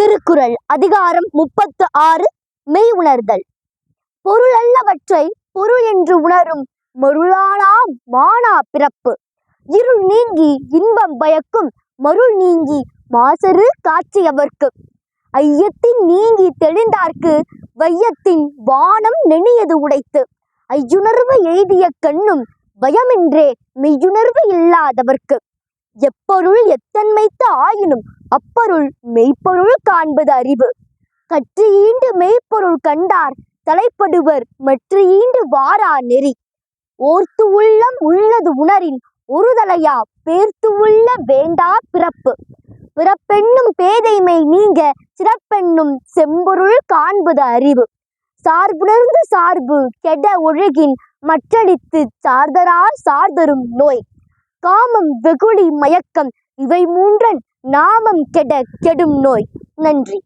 திருக்குறள் அதிகாரம் முப்பத்து ஆறு மெய் உணர்தல். பொருளல்லவற்றை பொருள் என்று உணரும் மருளானா மானா பிறப்பு. இருள் நீங்கி இன்பம் பயக்கும் மருள் நீங்கி மாசரு காட்சியவர்க்கு. ஐயத்தின் நீங்கி தெளிந்தார்க்கு வையத்தின் வானம் நெனியது உடைத்து. ஐயுணர்வு எய்திய கண்ணும் பயமின்றே மெய்யுணர்வு இல்லாதவர்க்கு. எப்பொருள் எத்தன்மைத்து ஆயினும் அப்பொருள் மெய்ப்பொருள் காண்பது அறிவு. கற்று ஈண்டு மெய்ப்பொருள் கண்டார் தலைப்படுவர் மற்ற ஈண்டு வாரா நெறி. ஓர்த்து உள்ளம் உள்ளது உணரின் ஒருதலையா பேர்த்து உள்ள வேண்டா பிறப்பு. பிறப்பென்னும் பேதைமை நீங்க சிறப்பென்னும் செம்பொருள் காண்பது அறிவு. சார்புணர்ந்து சார்பு கெட ஒழுகின் மற்றடித்து சார்தரார் சார்தரும் நோய். காமம் வெகுளி மயக்கம் இவை மூன்றன் நாமம் கெட கெடும் நோய். நன்றி.